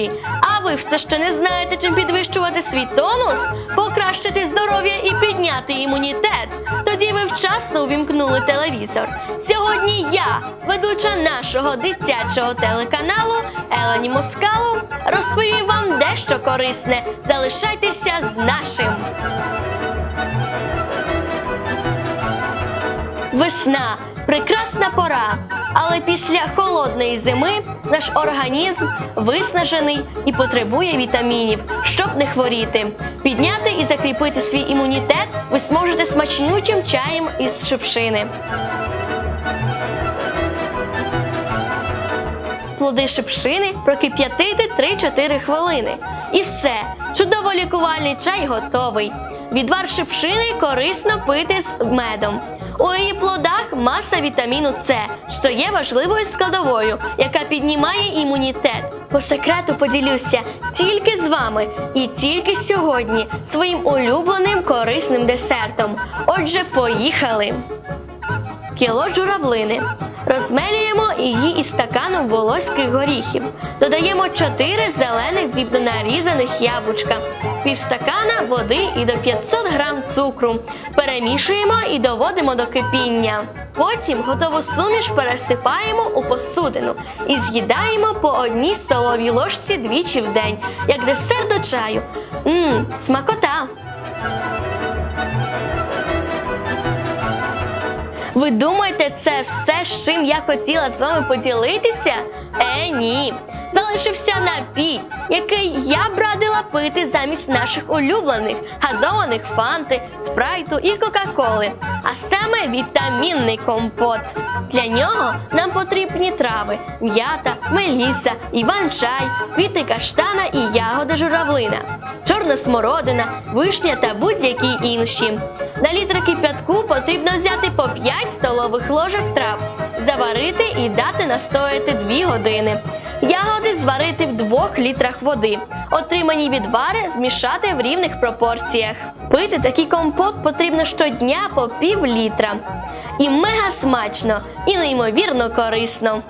солодощі. А ви все ще не знаєте, чим підвищувати свій тонус, покращити здоров'я і підняти імунітет. Тоді ви вчасно увімкнули телевізор. Сьогодні я, ведуча нашого дитячого телеканалу Елені Москалу, розповім вам дещо корисне. Залишайтеся з нашим. Весна прекрасна пора, але після холодної зими наш організм виснажений і потребує вітамінів, щоб не хворіти. Підняти і закріпити свій імунітет ви зможете смачнючим чаєм із шипшини. Плоди шипшини прокип'ятити 3-4 хвилини. І все, чудово лікувальний чай готовий. Відвар шипшини корисно пити з медом. У її плодах маса вітаміну С, що є важливою складовою, яка піднімає імунітет. По секрету поділюся тільки з вами і тільки сьогодні своїм улюбленим корисним десертом. Отже, поїхали! кіло журавлини. Розмелюємо її із стаканом волоських горіхів. Додаємо 4 зелених дрібно нарізаних яблучка, півстакана води і до 500 грам цукру. Перемішуємо і доводимо до кипіння. Потім готову суміш пересипаємо у посудину і з'їдаємо по одній столовій ложці двічі в день, як десерт до чаю. Мм, смакота! Ви думаєте, це все, з чим я хотіла з вами поділитися? Е, ні. Залишився напій, який я б радила пити замість наших улюблених газованих фанти, спрайту і кока-коли, а саме вітамінний компот. Для нього нам потрібні трави, м'ята, меліса, іван-чай, квіти каштана і ягода журавлина, чорна смородина, вишня та будь-які інші. На літр кип'ятку потрібно взяти по 5 столових ложок трав, заварити і дати настояти 2 години. Ягоди зварити в 2 літрах води. Отримані відвари змішати в рівних пропорціях. Пити такий компот потрібно щодня по пів літра. І мега смачно, і неймовірно корисно.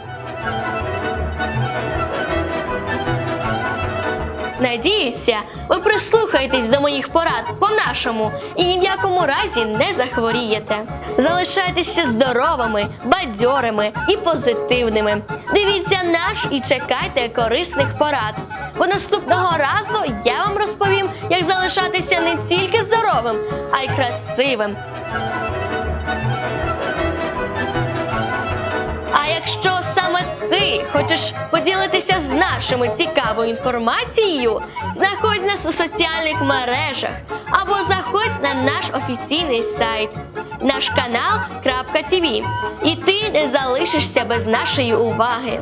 Надіюся, ви прислухаєтесь до моїх порад по-нашому і ні в якому разі не захворієте. Залишайтеся здоровими, бадьорими і позитивними. Дивіться наш і чекайте корисних порад. Бо наступного разу я вам розповім, як залишатися не тільки здоровим, а й красивим. Хочеш поділитися з нашими цікавою інформацією, знаходь нас у соціальних мережах або заходь на наш офіційний сайт, наш канал .тв. І ти не залишишся без нашої уваги.